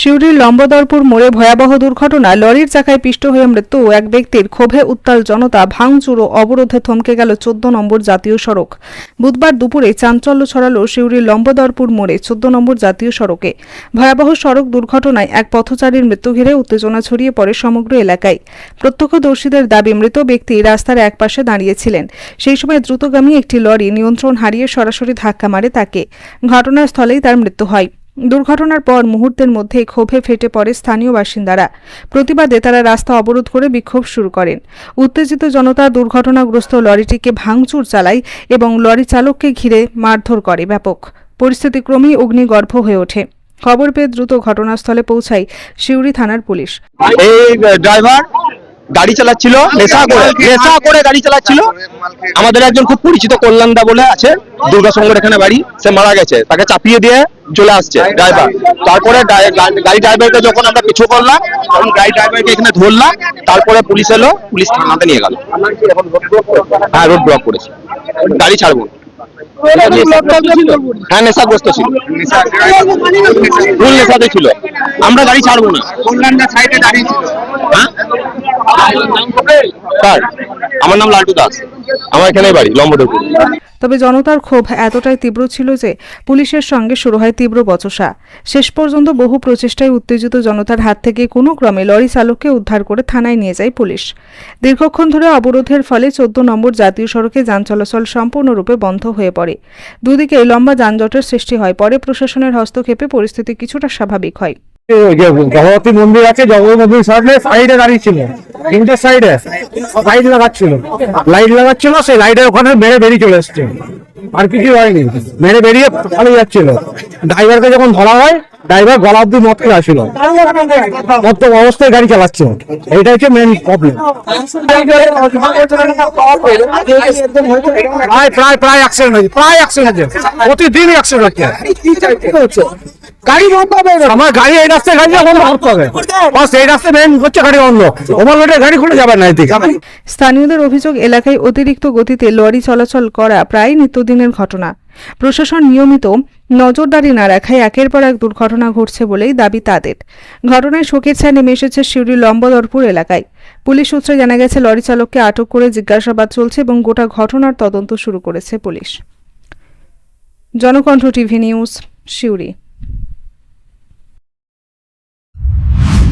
সিউড়ির লম্বদরপুর মোড়ে ভয়াবহ দুর্ঘটনা, লরির চাকায় পিষ্ট হয়ে মৃত্যু এক ব্যক্তির ক্ষোভে উত্তাল জনতা, ভাঙচুর ও অবরোধে থমকে গেল চোদ্দ নম্বর জাতীয় সড়ক। বুধবার দুপুরে চাঞ্চল্য ছড়ালো সিউড়ির লম্বদরপুর মোড়ে চোদ্দ নম্বর জাতীয় সড়কে। ভয়াবহ সড়ক দুর্ঘটনায় এক পথচারীর মৃত্যু ঘিরে উত্তেজনা ছড়িয়ে পড়ে সমগ্র এলাকায়। প্রত্যক্ষদর্শীদের দাবি, মৃত ব্যক্তি রাস্তার একপাশে দাঁড়িয়েছিলেন। সেই সময় দ্রুতগামী একটি লরি নিয়ন্ত্রণ হারিয়ে সরাসরি ধাক্কা মারে তাকে। ঘটনাস্থলেই তার মৃত্যু হয়। দুর্ঘটনার পর মুহূর্তের মধ্যেই ক্ষোভে ফেটে পড়ে স্থানীয় বাসিন্দারা। প্রতিবাদে তারা রাস্তা অবরোধ করে বিক্ষোভ শুরু করেন। উত্তেজিত জনতা দুর্ঘটনাগ্রস্ত লরিটিকে ভাঙচুর চালায় এবং লরি চালককে ঘিরে মারধর করে ব্যাপক। পরিস্থিতি ক্রমেই অগ্নিগর্ভ হয়ে ওঠে। খবর পেয়ে দ্রুত ঘটনাস্থলে পৌঁছায় সিউড়ি থানার পুলিশ। এই ড্রাইভার গাড়ি চালাচ্ছিল নেশা করে নেশা করে গাড়ি চালাচ্ছিল। আমাদের একজন খুব পরিচিত কল্যাণদা বলে আছে দুর্গাসঙ্গর এখানে বাড়ি সে মারা গেছে তাকে চাপিয়ে দিয়ে চলে আসছে ড্রাইভার তারপরে গাড়ি- ড্রাইভারকে যখন আমরা পিছু করলাম তখন গাড়ি ড্রাইভারকে এখানে ধরলাম তারপরে পুলিশ এলো পুলিশ থানাতে নিয়ে গেল। হ্যাঁ রোড ব্লক করেছে। গাড়ি ছাড়বো। হ্যাঁ নেশাগ্রস্ত ছিল। ফুল নেশাতে ছিল। আমরা গাড়ি ছাড়বো না। কল্যাণদা সাইডে দাঁড়িয়ে ছিল। স্যার আমার নাম লালটু দাস। আমার এখানে বাড়ি লম্বটুকু তবে জনতার ক্ষোভ এতটাই তীব্র ছিল যে পুলিশের সঙ্গে শুরু হয় তীব্র বচসা। শেষ পর্যন্ত বহু প্রচেষ্টায় উত্তেজিত জনতার হাত থেকে কোনো ক্রমে লরি চালককে উদ্ধার করে থানায় নিয়ে যায় পুলিশ। দীর্ঘক্ষণ ধরে অবরোধের ফলে চোদ্দ নম্বর জাতীয় সড়কে যান চলাচল সম্পূর্ণরূপে বন্ধ হয়ে পড়ে। দুদিকে লম্বা যানজটের সৃষ্টি হয় পরে প্রশাসনের হস্তক্ষেপে পরিস্থিতি কিছুটা স্বাভাবিক হয়। ভগবতী মন্দির আছে জগন্নাথ মন্দির সাইডে সাইডে দাঁড়িয়ে ছিল। তিনটে সাইডে লাইট লাগাচ্ছিল। লাইট লাগাচ্ছিল, সেই লাইটের ওখানে মেরে বেরিয়ে চলে এসছে। আর কিছু হয়নি। মেরে বেরিয়ে পালিয়ে যাচ্ছিল। ড্রাইভারকে যখন ধরা হয় ড্রাইভার গলা অব্দি মত খেয়ে আসছিল। মত অবস্থায় গাড়ি চালাচ্ছে এইটা হচ্ছে মেন প্রবলেম প্রায় প্রায় প্রায় অ্যাক্সিডেন্ট হয়েছে। প্রায় অ্যাক্সিডেন্ট হয়েছে। প্রতিদিন অ্যাক্সিডেন্ট হচ্ছে। গাড়ি বন্ধ হবে আমার গাড়ি এই রাস্তায় গাড়ি বন্ধ করতে হবে। বাস এই রাস্তায় মেন হচ্ছে গাড়ি বন্ধ। গাড়ি খুলে যাবে না এদিকে। স্থানীয়দের অভিযোগ এলাকায় অতিরিক্ত গতিতে লরি চলাচল করা প্রায় নিত্যদিনের ঘটনা। প্রশাসন নিয়মিত নজরদারি না রাখায় একের পর এক দুর্ঘটনা ঘটছে বলেই দাবি তাদের। ঘটনায় শোকের ছায়া নেমে এসেছে সিউড়ি লম্বদরপুর এলাকায়। পুলিশ সূত্রে জানা গেছে লরি চালককে আটক করে জিজ্ঞাসাবাদ চলছে এবং গোটা ঘটনার তদন্ত শুরু করেছে police. Janakantha TV news Suri.